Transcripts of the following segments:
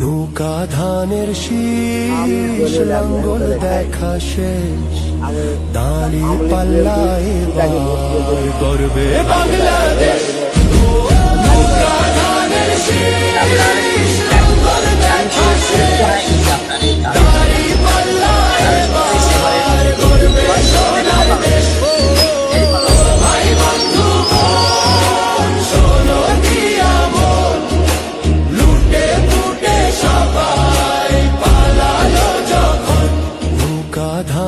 নৌকা ধানের শীষ লাঙ্গল দেখা শেষ দাঁড়িয়ে পাল্লায় গর্বে বাংলাদেশ।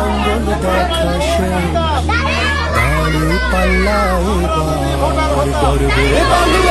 মঙ্গল দেখা সেই পাল্লা এবার গর্বে